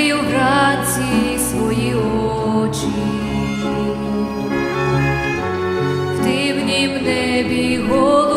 відкрию вранці свої очі, в тимнім небі голос.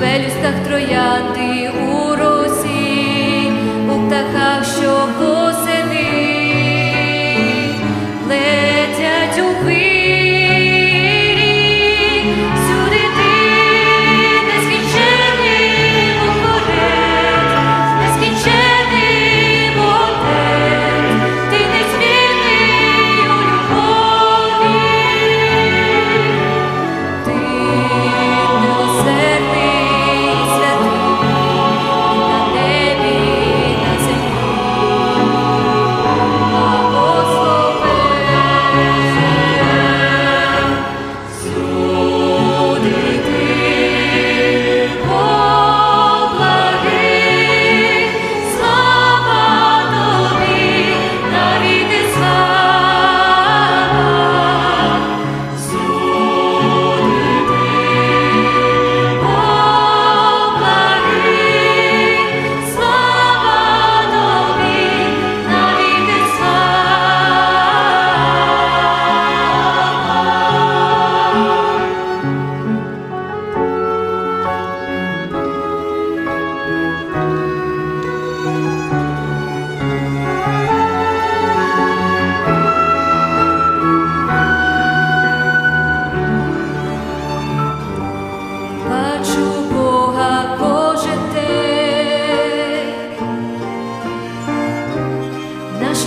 пелюстах трояти.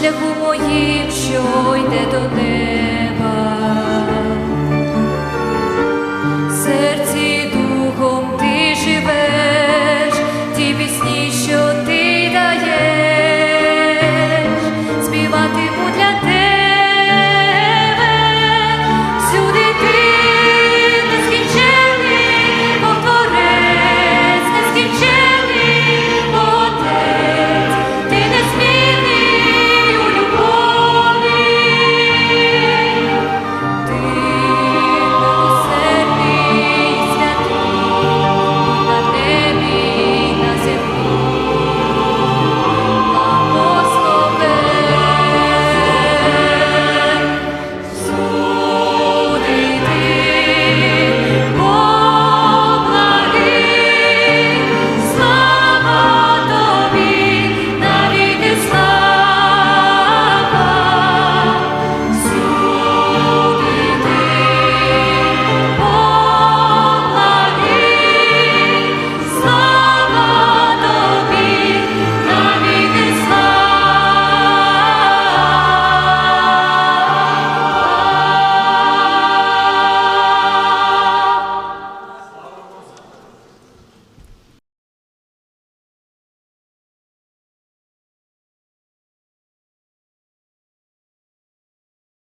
шляху моїм, що йде до тебе.